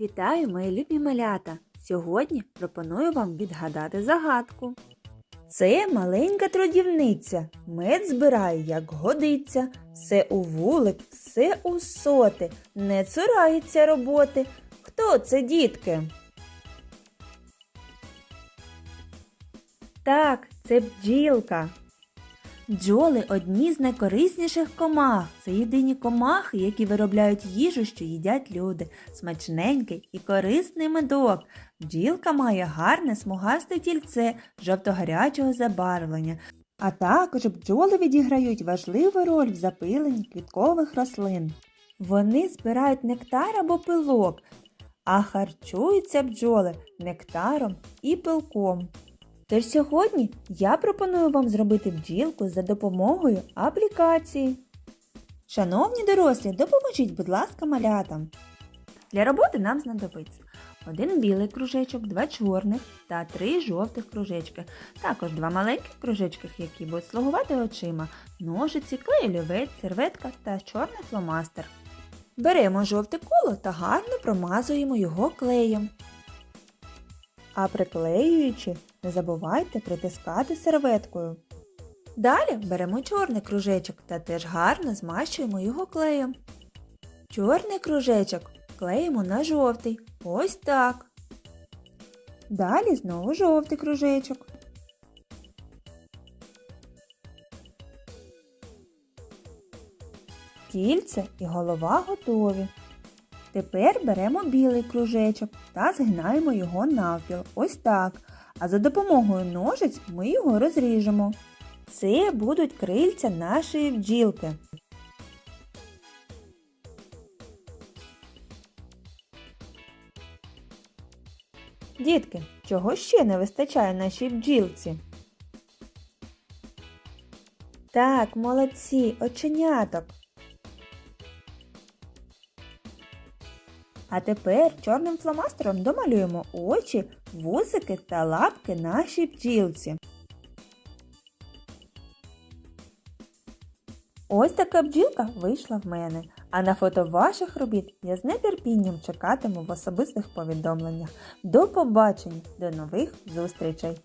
Вітаю, мої любі малята! Сьогодні пропоную вам відгадати загадку. Це маленька трудівниця, мед збирає, як годиться, все у вулик, все у соти, не цурається роботи. Хто це, дітки? Так, це бджілка. Бджоли одні з найкорисніших комах. Це єдині комахи, які виробляють їжу, що їдять люди. Смачненький і корисний медок. Бджілка має гарне смугасте тільце жовто-гарячого забарвлення. А також бджоли відіграють важливу роль в запиленні квіткових рослин. Вони збирають нектар або пилок, а харчуються бджоли нектаром і пилком. Тож сьогодні я пропоную вам зробити бджілку за допомогою аплікації. Шановні дорослі, допоможіть, будь ласка, малятам. Для роботи нам знадобиться один білий кружечок, два чорних та три жовтих кружечки. Також два маленьких кружечки, які будуть слугувати очима, ножиці, клей олівець, серветка та чорний фломастер. Беремо жовте коло та гарно промазуємо його клеєм. А приклеюючи, не забувайте притискати серветкою. Далі беремо чорний кружечок та теж гарно змащуємо його клеєм. Чорний кружечок клеїмо на жовтий. Ось так. Далі знову жовтий кружечок. Кільце і голова готові. Тепер беремо білий кружечок та згинаємо його навпіл. Ось так. А за допомогою ножиць ми його розріжемо. Це будуть крильця нашої бджілки. Дітки, чого ще не вистачає нашій бджілці? Так, молодці, оченяток. А тепер чорним фломастером домалюємо очі, вусики та лапки нашій бджілці. Ось така бджілка вийшла в мене. А на фото ваших робіт я з нетерпінням чекатиму в особистих повідомленнях. До побачення, до нових зустрічей!